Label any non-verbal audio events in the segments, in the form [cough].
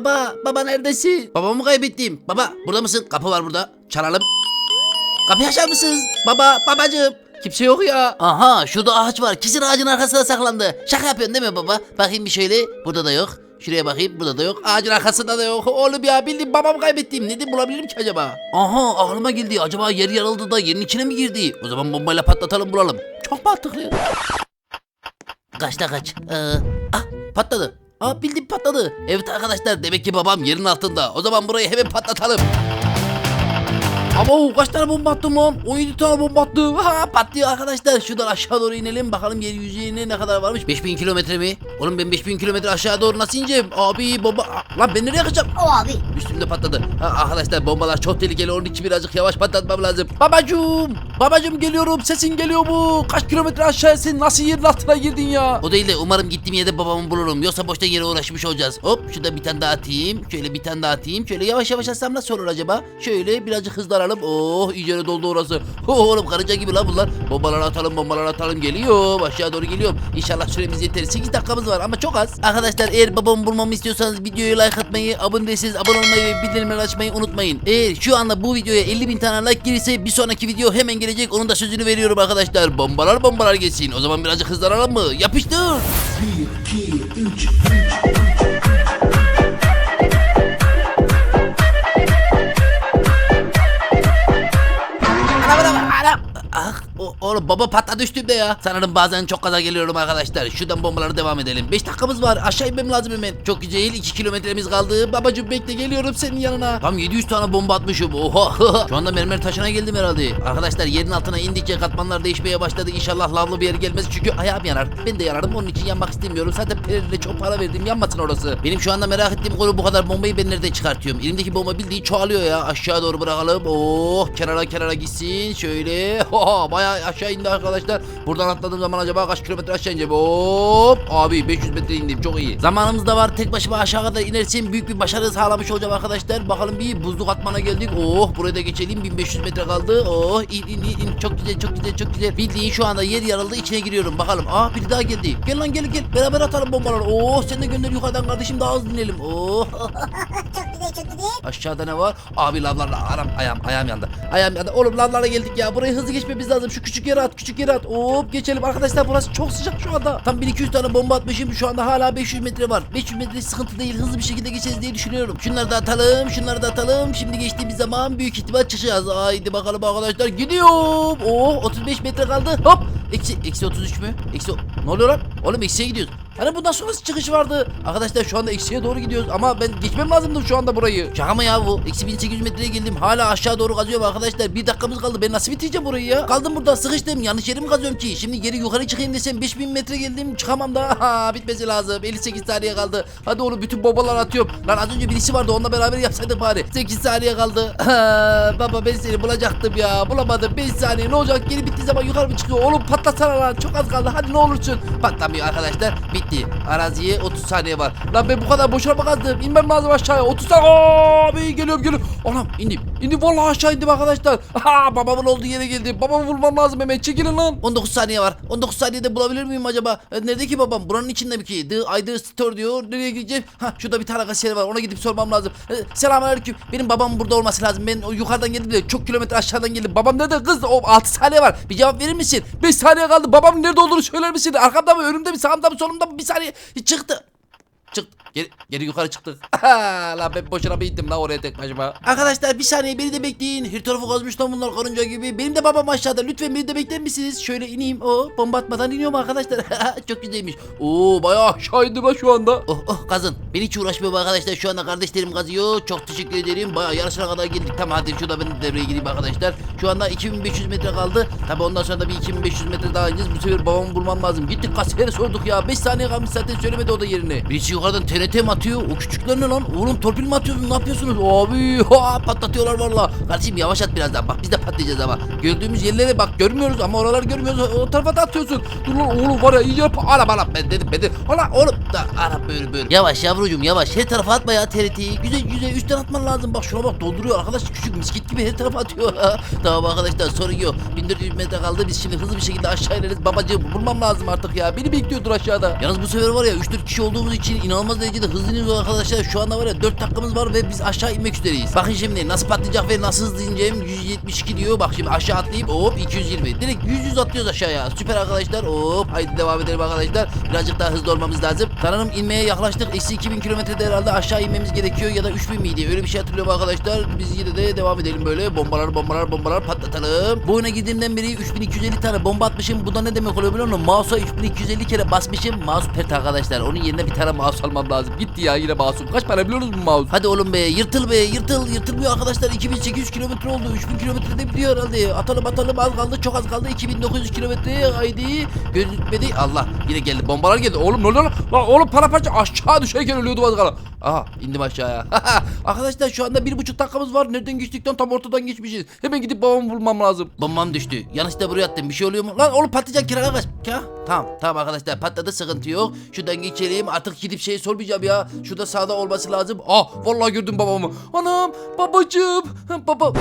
Baba, baba neredesin? Babamı kaybettim. Baba, burada mısın? Kapı var burada. Çalalım. Kapıyı açar mısınız? Baba, babacığım. Kimse yok ya. Aha, şurada ağaç var. Kesin ağacın arkasına saklandı. Şaka yapıyorsun değil mi baba? Bakayım bir şöyle. Burada da yok. Şuraya bakayım. Burada da yok. Ağacın arkasında da yok. Oğlum ya bildiğin babamı kaybettim. Neden bulabilirim ki acaba? Aha, aklıma geldi. Acaba yer yarıldı da yerin içine mi girdi? O zaman bombayla patlatalım bulalım. Çok mantıklı. Kaçta kaç? Ee, ah patladı. Aa bildim patladı. Evet arkadaşlar demek ki babam yerin altında. O zaman burayı hemen patlatalım. Ama kaç tane bomba attım lan? 17 tane bomba attım. Ha patlıyor arkadaşlar. Şuradan aşağı doğru inelim. Bakalım yer yüzeyine ne kadar varmış. 5000 kilometre mi? Oğlum ben 5000 kilometre aşağı doğru nasıl ineceğim? Abi bomba... Lan ben nereye kaçacağım? O abi. Üstümde patladı. Ha, arkadaşlar bombalar çok tehlikeli. Onun için birazcık yavaş patlatmam lazım. Babacım! Babacım geliyorum. Sesin geliyor mu? Kaç kilometre aşağısın? Nasıl yerin altına girdin ya? O değil de umarım gittiğim yerde babamı bulurum. Yoksa boşta yere uğraşmış olacağız. Hop şurada bir tane daha atayım. Şöyle bir tane daha atayım. Şöyle yavaş yavaş atsam nasıl olur acaba? Şöyle birazcık hızlanalım atalım. Oh iyice doldu orası. Oh, oğlum karınca gibi lan bunlar. Bombalar atalım bombalar atalım. Geliyor. Aşağı doğru geliyorum. İnşallah süremiz yeter. 8 dakikamız var ama çok az. Arkadaşlar eğer babamı bulmamı istiyorsanız videoyu like atmayı, abone değilseniz abone olmayı ve bildirimleri açmayı unutmayın. Eğer şu anda bu videoya 50 bin tane like gelirse bir sonraki video hemen gelecek. Onun da sözünü veriyorum arkadaşlar. Bombalar bombalar gelsin. O zaman birazcık hızlanalım mı? Yapıştır. 1, 2, 3, 3, 3. anam. O, oğlum baba patladı üstümde ya. Sanırım bazen çok kaza geliyorum arkadaşlar. Şuradan bombalara devam edelim. 5 dakikamız var. Aşağı inmem lazım hemen. Çok güzel. 2 kilometremiz kaldı. Babacım bekle geliyorum senin yanına. Tam 700 tane bomba atmışım. Oha. [laughs] Şu anda mermer taşına geldim herhalde. Arkadaşlar yerin altına indikçe katmanlar değişmeye başladı. İnşallah lavlı bir yer gelmez. Çünkü ayağım yanar. Ben de yanarım. Onun için yanmak istemiyorum. Zaten perille çok para verdim. Yanmasın orası. Benim şu anda merak ettiğim konu bu kadar bombayı ben nereden çıkartıyorum? Elimdeki bomba bildiğin çoğalıyor ya. Aşağı doğru bırakalım. Oh kenara kenara gitsin. Şöyle. [laughs] Oha bayağı aşağı indi arkadaşlar. Buradan atladığım zaman acaba kaç kilometre aşağı ineceğim? Hop. Abi 500 metre indim. Çok iyi. Zamanımız da var. Tek başıma aşağı kadar inersem büyük bir başarı sağlamış olacağım arkadaşlar. Bakalım bir buzluk atmana geldik. Oh buraya da geçelim. 1500 metre kaldı. Oh in in in. in. Çok güzel çok güzel çok güzel. Bildiğin şu anda yer yarıldı. içine giriyorum. Bakalım. Aa biri daha geldi. Gel lan gel gel. Beraber atalım bombaları. Oh sen de gönder yukarıdan kardeşim daha hızlı inelim. Oh. [laughs] çok güzel çok güzel. Aşağıda ne var? Abi lavlarla aram ayağım ayağım yandı. Ayağım yandı. Oğlum lavlara geldik ya. Burayı hızlı geçmemiz lazım. Şu küçük yere at. Küçük yere at. Hop geçelim. Arkadaşlar burası çok sıcak şu anda. Tam 1200 tane bomba atmışım. Şu anda hala 500 metre var. 500 metre sıkıntı değil. Hızlı bir şekilde geçeriz diye düşünüyorum. Şunları da atalım. Şunları da atalım. Şimdi geçtiğimiz zaman büyük ihtimal çıkacağız. Haydi bakalım arkadaşlar. Gidiyorum. Oh 35 metre kaldı. Hop. Eksi, eksi 33 mü? Eksi... Ne oluyor lan? Oğlum eksiye gidiyoruz. Hani bundan sonrası çıkış vardı. Arkadaşlar şu anda eksiye doğru gidiyoruz ama ben geçmem lazımdı şu anda burayı. Şaka mı ya bu? Eksi 1800 metreye geldim. Hala aşağı doğru kazıyorum arkadaşlar. Bir dakikamız kaldı. Ben nasıl bitireceğim burayı ya? Kaldım burada sıkıştım. Yanlış yeri mi kazıyorum ki? Şimdi geri yukarı çıkayım desem 5000 metre geldim. Çıkamam da. [laughs] Ha, bitmesi lazım. 58 saniye kaldı. Hadi oğlum bütün bombalar atıyorum. Lan az önce birisi vardı. Onunla beraber yapsaydık bari. 8 saniye kaldı. [laughs] Ha, baba ben seni bulacaktım ya. Bulamadım. 5 saniye ne olacak? Geri bittiği zaman yukarı mı çıkıyor? Oğlum patlasana lan. Çok az kaldı. Hadi ne olursun. Patlamıyor arkadaşlar. Bitti. Araziye 30 saniye var. Lan ben bu kadar boşuna mı kazdım? İnmem lazım aşağıya. 30 saniye. Abi geliyorum geliyorum. Anam indim. İndim vallahi aşağı indim arkadaşlar. Ha babamın olduğu yere geldim. Babamı bulmam lazım hemen. Çekilin lan. 19 saniye var. 19 saniyede bulabilir miyim acaba? E, nerede ki babam? Buranın içinde mi ki? The ID Store diyor. Nereye gideceğim? Ha şurada bir tane kasiyer var. Ona gidip sormam lazım. E, Selamünaleyküm. Benim babam burada olması lazım. Ben o yukarıdan geldim de çok kilometre aşağıdan geldim. Babam nerede kız? O 6 saniye var. Bir cevap verir misin? 5 saniye kaldı. Babamın nerede olduğunu söyler misin? Arkamda mı? Önümde mi? Sağımda mı? Solumda mı? Bir saniye. Çıktı. Geri, geri yukarı çıktık. [laughs] la ben boşuna bindim la oraya tek başıma. Arkadaşlar bir saniye beni de bekleyin. Her tarafı kazmış lan bunlar karınca gibi. Benim de babam aşağıda. Lütfen beni de bekler misiniz? Şöyle ineyim. O bomba atmadan iniyorum arkadaşlar. [laughs] Çok güzelmiş. Oo bayağı aşağı indim ha şu anda. Oh oh kazın. Ben hiç uğraşmıyorum arkadaşlar. Şu anda kardeşlerim kazıyor. Çok teşekkür ederim. Bayağı yarısına kadar geldik. Tamam hadi şurada ben devreye gireyim arkadaşlar. Şu anda 2500 metre kaldı. Tabi ondan sonra da bir 2500 metre daha ineceğiz. Bu sefer babamı bulmam lazım. Gittik kasiyere sorduk ya. 5 saniye kalmış zaten söylemedi o da yerini. Birisi yukarıdan TNT mi atıyor? O küçükler ne lan? Oğlum torpil mi atıyorsun? Ne yapıyorsunuz? Abi [laughs] ha, patlatıyorlar valla. Kardeşim yavaş at birazdan. Bak biz de patlayacağız ama. Gördüğümüz yerlere bak görmüyoruz ama oraları görmüyoruz. O tarafa da atıyorsun. Dur lan oğlum var ya iyice yap. Ana bana ben dedim ben dedim. Ana oğlum da ana böyle böyle. Yavaş yavrucuğum yavaş. Her tarafa atma ya TRT'yi. Güzel güzel üstten atman lazım. Bak şuna bak dolduruyor arkadaş. Küçük misket gibi her tarafa atıyor. [laughs] tamam arkadaşlar sorun yok. 1400 metre kaldı. Biz şimdi hızlı bir şekilde aşağı ineriz. Babacığım bulmam lazım artık ya. Beni bekliyordur aşağıda. Yalnız bu sefer var ya 3-4 kişi olduğumuz için inanılmaz derecede derecede hızlı iniyoruz arkadaşlar. Şu anda var ya 4 dakikamız var ve biz aşağı inmek üzereyiz. Bakın şimdi nasıl patlayacak ve nasıl hızlı ineceğim. 172 diyor. Bak şimdi aşağı atlayıp hop 220. Direkt 100 100 atlıyoruz aşağıya. Süper arkadaşlar. Hop haydi devam edelim arkadaşlar. Birazcık daha hızlı olmamız lazım. Sanırım inmeye yaklaştık. Eksi 2000 kilometrede herhalde aşağı inmemiz gerekiyor ya da 3000 miydi? Öyle bir şey hatırlıyorum arkadaşlar. Biz yine de devam edelim böyle. Bombalar bombalar bombalar patlatalım. Bu oyuna girdiğimden beri 3250 tane bomba atmışım. Bu da ne demek oluyor biliyor musun? Mouse'a 3250 kere basmışım. Mouse pert arkadaşlar. Onun yerine bir tane mouse almam lazım. Gitti ya yine mouse'um. Kaç para biliyor musunuz bu mouse? Hadi oğlum be yırtıl be yırtıl. Yırtılmıyor arkadaşlar. 2800 kilometre oldu. 3000 kilometrede biliyor herhalde. Atalım atalım az kaldı. Çok az kaldı. 2900 kilometre. Haydi. Gözükmedi. Allah yine geldi. Bombalar geldi. Oğlum ne oluyor lan? Oğlum para parça aşağı düşerken ölüyordum az kala. Aha indim aşağıya. [laughs] arkadaşlar şu anda bir buçuk dakikamız var. Nereden geçtikten tam ortadan geçmişiz. Hemen gidip babamı bulmam lazım. Bombam düştü. Yanlışlıkla buraya attım. Bir şey oluyor mu? Lan oğlum patlayacak kirana kaç. Ya tamam tamam arkadaşlar patladı sıkıntı yok. Şuradan geçelim. Artık gidip şey sormayacağım ya. Şurada sağda olması lazım. Ah vallahi gördüm babamı. Anam babacığım. Baba.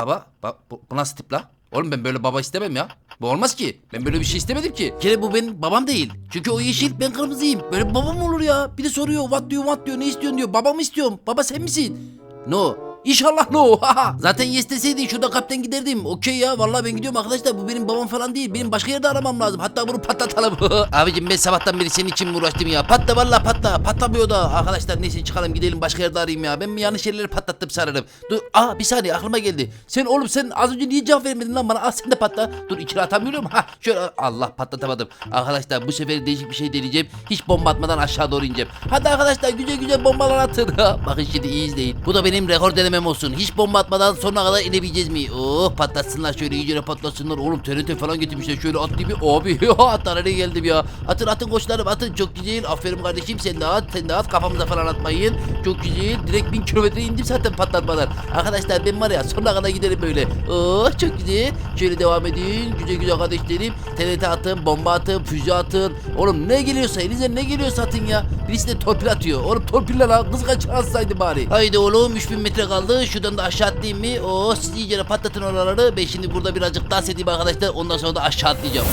Baba. Ba bu, bu nasıl tip la? Oğlum ben böyle baba istemem ya. Bu olmaz ki. Ben böyle bir şey istemedim ki. Kere bu benim babam değil. Çünkü o yeşil ben kırmızıyım. Böyle babam olur ya. Bir de soruyor what diyor what diyor ne istiyorsun diyor. Babamı istiyorum. Baba sen misin? No. İnşallah no. Zaten yes deseydin şurada kapten giderdim. Okey ya vallahi ben gidiyorum arkadaşlar. Bu benim babam falan değil. Benim başka yerde aramam lazım. Hatta bunu patlatalım. [laughs] Abicim ben sabahtan beri senin için mi uğraştım ya? Patla vallahi patla. Patlamıyor da. Arkadaşlar neyse çıkalım gidelim başka yerde arayayım ya. Ben mi yanlış yerleri patlattım sanırım. Dur. Aa bir saniye aklıma geldi. Sen oğlum sen az önce niye cevap vermedin lan bana? Aa sen de patla. Dur ikili atamıyorum. Ha şöyle Allah patlatamadım. Arkadaşlar bu sefer değişik bir şey deneyeceğim. Hiç bomba atmadan aşağı doğru ineceğim. Hadi arkadaşlar güzel güzel bombalar atın. [laughs] Bakın şimdi iyi izleyin. Bu da benim rekor denemem olsun. Hiç bomba atmadan sonuna kadar inebileceğiz mi? Oh patlatsınlar şöyle iyice patlatsınlar. Oğlum TRT falan getirmişler. Şöyle atlayayım bir. Abi [laughs] atlar nereye geldim ya. Atın atın koçlarım atın. Çok güzel. Aferin kardeşim sen de at. Sen de at. Kafamıza falan atmayın. Çok güzel. Direkt bin kilometre indim zaten patlatmadan. Arkadaşlar ben var ya sonuna kadar giderim böyle. Oh çok güzel. Şöyle devam edin. Güzel güzel kardeşlerim. TRT atın. Bomba atın. Füze atın. Oğlum ne geliyorsa elinize ne geliyorsa atın ya. Birisi de torpil atıyor. Oğlum torpille lan. Kız kaçırsaydı bari. Haydi oğlum 3000 metre kaldı. Şuradan da aşağı atlayayım mı? Oh siz iyice patlatın oraları. Ben şimdi burada birazcık dans edeyim arkadaşlar. Ondan sonra da aşağı atlayacağım.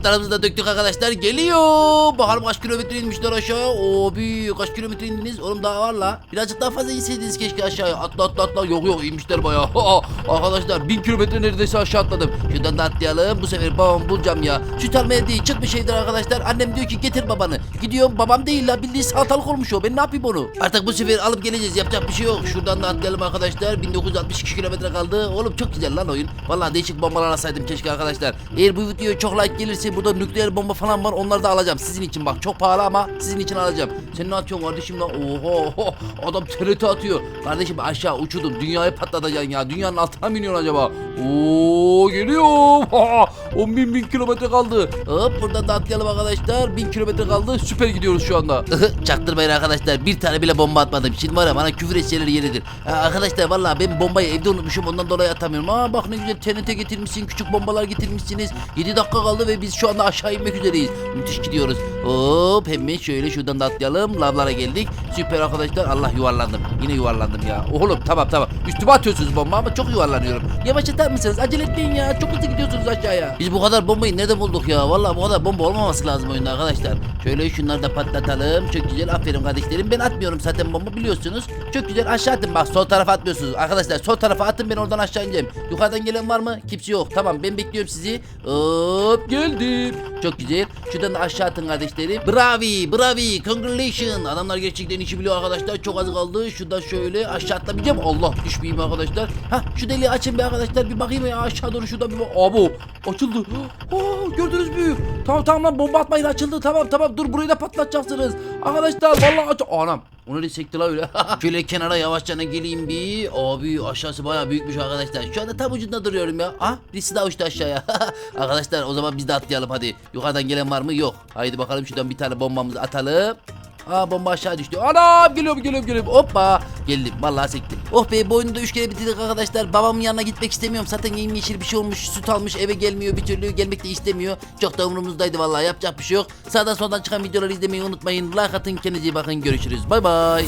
Her kurtlarımızı da döktük arkadaşlar. Geliyor. Bakalım kaç kilometre inmişler aşağı. Abi kaç kilometre indiniz? Oğlum daha var la. Birazcık daha fazla inseydiniz keşke aşağıya. Atla atla atla. Yok yok inmişler bayağı. arkadaşlar bin kilometre neredeyse aşağı atladım. Şuradan da atlayalım. Bu sefer babamı bulacağım ya. Süt almaya değil çıkmış şeydir arkadaşlar. Annem diyor ki getir babanı. Gidiyorum babam değil la. Bildiğin salatalık olmuş o. Ben ne yapayım onu? Artık bu sefer alıp geleceğiz. Yapacak bir şey yok. Şuradan da atlayalım arkadaşlar. 1962 kilometre kaldı. Oğlum çok güzel lan oyun. Vallahi değişik bombalar alsaydım keşke arkadaşlar. Eğer bu videoya çok like gelirse burada nükleer bomba falan var. Onları da alacağım. Sizin için bak. Çok pahalı ama sizin için alacağım. Sen ne atıyorsun kardeşim lan? Oho. Adam TRT atıyor. Kardeşim aşağı uçurdum. Dünyayı patlatacaksın ya. Dünyanın altına mı iniyorsun acaba? Oo geliyorum. [laughs] 10 bin bin kilometre kaldı. Hop buradan da atlayalım arkadaşlar. 1000 kilometre kaldı. Süper gidiyoruz şu anda. Çaktırmayın arkadaşlar. Bir tane bile bomba atmadım. Şimdi var ya bana küfür etseler yeridir. Ha, arkadaşlar vallahi ben bombayı evde unutmuşum. Ondan dolayı atamıyorum. Aa bak ne güzel TNT getirmişsin. Küçük bombalar getirmişsiniz. 7 dakika kaldı ve biz şu anda aşağı inmek üzereyiz. Müthiş gidiyoruz. Hop hemen şöyle şuradan da atlayalım. Lavlara geldik. Süper arkadaşlar. Allah yuvarlandım. Yine yuvarlandım ya. Oğlum tamam tamam. Üstüme atıyorsunuz bomba ama çok yuvarlanıyorum. Yavaş atar mısınız? Acele etmeyin ya. Çok hızlı gidiyorsunuz aşağıya. Biz bu kadar bombayı nerede bulduk ya? Vallahi bu kadar bomba olmaması lazım oyunda arkadaşlar. Şöyle şunları da patlatalım. Çok güzel. Aferin kardeşlerim. Ben atmıyorum zaten bomba biliyorsunuz. Çok güzel aşağı atın. Bak sol tarafa atmıyorsunuz. Arkadaşlar sol tarafa atın ben oradan aşağı ineceğim. Yukarıdan gelen var mı? Kimse yok. Tamam ben bekliyorum sizi. Hop geldim. Çok güzel. Şuradan da aşağı atın kardeşlerim. Bravi, bravi, congratulations. Adamlar gerçekten işi biliyor arkadaşlar. Çok az kaldı. Şuradan şöyle aşağı atlamayacağım. Allah düşmeyeyim arkadaşlar. Ha şu deliği açın be arkadaşlar. Bir bakayım ya aşağı doğru şuradan bir bak. Abo açıldı. [gasps] Aa, gördünüz mü? Tamam tamam lan bomba atmayın açıldı. Tamam tamam dur burayı da patlatacaksınız. Arkadaşlar vallahi aç. Anam. Onu da sekti la öyle. [laughs] Şöyle kenara yavaşça geleyim bir. Abi aşağısı bayağı büyükmüş arkadaşlar. Şu anda tam ucunda duruyorum ya. Ah birisi daha uçtu aşağıya. [laughs] arkadaşlar o zaman biz de atlayalım hadi. Yukarıdan gelen var mı? Yok. Haydi bakalım şuradan bir tane bombamızı atalım. Aa bomba aşağı düştü. Anam geliyorum geliyorum geliyorum. Hoppa. Geldim vallahi sektim. Oh be bu oyunu da üç kere bitirdik arkadaşlar. Babamın yanına gitmek istemiyorum. Zaten yemyeşil bir şey olmuş. Süt almış eve gelmiyor bir türlü. Gelmek de istemiyor. Çok da umurumuzdaydı vallahi yapacak bir şey yok. Sağdan soldan çıkan videoları izlemeyi unutmayın. Like atın kendinize bakın. Görüşürüz. Bay bay.